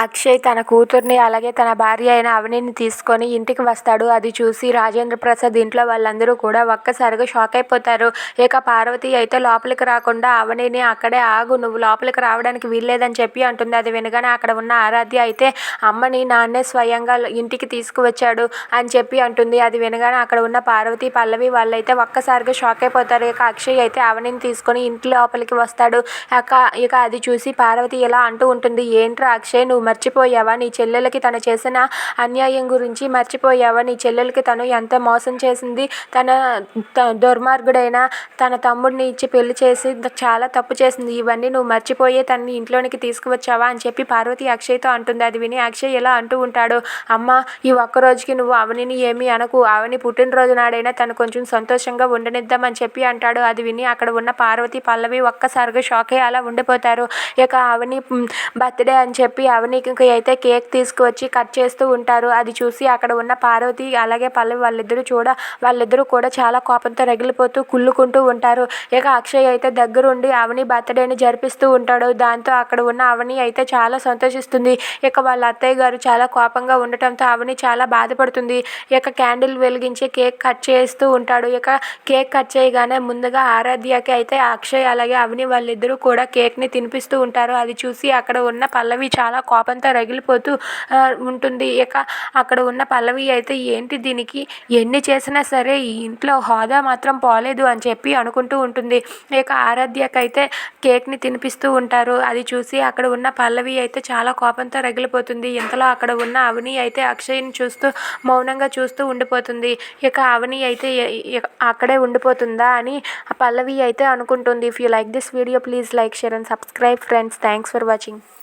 అక్షయ్ తన కూతుర్ని అలాగే తన భార్య అయిన అవనిని తీసుకొని ఇంటికి వస్తాడు. అది చూసి రాజేంద్ర ప్రసాద్ ఇంట్లో వాళ్ళందరూ కూడా ఒక్కసారిగా షాక్ అయిపోతారు. ఇక పార్వతి అయితే లోపలికి రాకుండా అవనిని అక్కడే ఆగు నువ్వు లోపలికి రావడానికి వీల్లేదని చెప్పి అంటుంది. అది వినగానే అక్కడ ఉన్న ఆరాధ్య అయితే అమ్మని నాన్నే స్వయంగా ఇంటికి తీసుకువచ్చాడు అని చెప్పి అంటుంది. అది వినగానే అక్కడ ఉన్న పార్వతి పల్లవి వాళ్ళైతే ఒక్కసారిగా షాక్ అయిపోతారు. ఇక అక్షయ్ అయితే అవనిని తీసుకొని ఇంటి లోపలికి వస్తాడు. ఇక ఇక అది చూసి పార్వతి ఇలా అంటూ ఉంటుంది. ఏంట్రా అక్షయ్ నువ్వు మర్చిపోయావా? నీ చెల్లెలకి తను చేసిన అన్యాయం గురించి మర్చిపోయావా? నీ చెల్లెలకి తను ఎంత మోసం చేసింది? తన దుర్మార్గుడైన తన తమ్ముడిని ఇచ్చి పెళ్ళి చేసి చాలా తప్పు చేసింది. ఇవన్నీ నువ్వు మర్చిపోయే తనని ఇంట్లోనికి తీసుకువచ్చావా అని చెప్పి పార్వతి అక్షయ్తో అంటుంది. అది విని అక్షయ్ ఇలా అంటూ ఉంటాడు అమ్మ ఈ ఒక్క రోజుకి నువ్వు అవనిని ఏమీ అనకు. అవని పుట్టినరోజు నాడైనా తను కొంచెం సంతోషంగా ఉండనిద్దామని చెప్పి అంటాడు. అది విని అక్కడ ఉన్న పార్వతి పల్లవి ఒక్కసారిగా షాక్ అయ్యి అలా ఉండిపోతారు. ఇక అవని బర్త్డే అని చెప్పి అవనికి అయితే కేక్ తీసుకువచ్చి కట్ చేస్తూ ఉంటారు. అది చూసి అక్కడ ఉన్న పార్వతి అలాగే పల్లవి వాళ్ళిద్దరూ చూడ వాళ్ళిద్దరూ కూడా చాలా కోపంతో రగిలిపోతూ కుళ్ళుకుంటూ ఉంటారు. ఇక అక్షయ్ అయితే దగ్గరుండి అవని బర్త్డేని జరిపిస్తూ ఉంటాడు. దాంతో అక్కడ ఉన్న అవని అయితే చాలా సంతోషిస్తుంది. ఇక వాళ్ళ అత్తయ్య గారు చాలా కోపంగా ఉండటంతో అవని చాలా బాధపడుతుంది. ఇక క్యాండిల్ వెలిగించి కేక్ కట్ చేస్తూ ఉంటాడు. ఇక కేక్ కట్ చేయగానే ముందుగా ఆరాధ్యకి అయితే అక్షయ్ అలాగే అవని వాళ్ళిద్దరూ కూడా కేక్ని తినిపిస్తూ ఉంటారు. అది చూసి అక్కడ ఉన్న పల్లవి చాలా కోపంతో రగిలిపోతూ ఉంటుంది. ఇక అక్కడ ఉన్న పల్లవి అయితే ఏంటి దీనికి? ఎన్ని చేసినా సరే ఈ ఇంట్లో హోదా మాత్రం పోలేదు అని చెప్పి అనుకుంటూ ఉంటుంది. ఇక ఆరాధ్యకైతే కేక్ని తినిపిస్తూ ఉంటారు. అది చూసి అక్కడ ఉన్న పల్లవి అయితే చాలా కోపంతో రగిలిపోతుంది. ఇంతలో అక్కడ ఉన్న అవని అయితే అక్షయ్ని చూస్తూ మౌనంగా చూస్తూ ఉండిపోతుంది. ఇక అవని అయితే అక్కడే ఉండిపోతుందా అని పల్లవి అయితే అనుకుంటుంది. If you like this video please like share and subscribe friends thanks for watching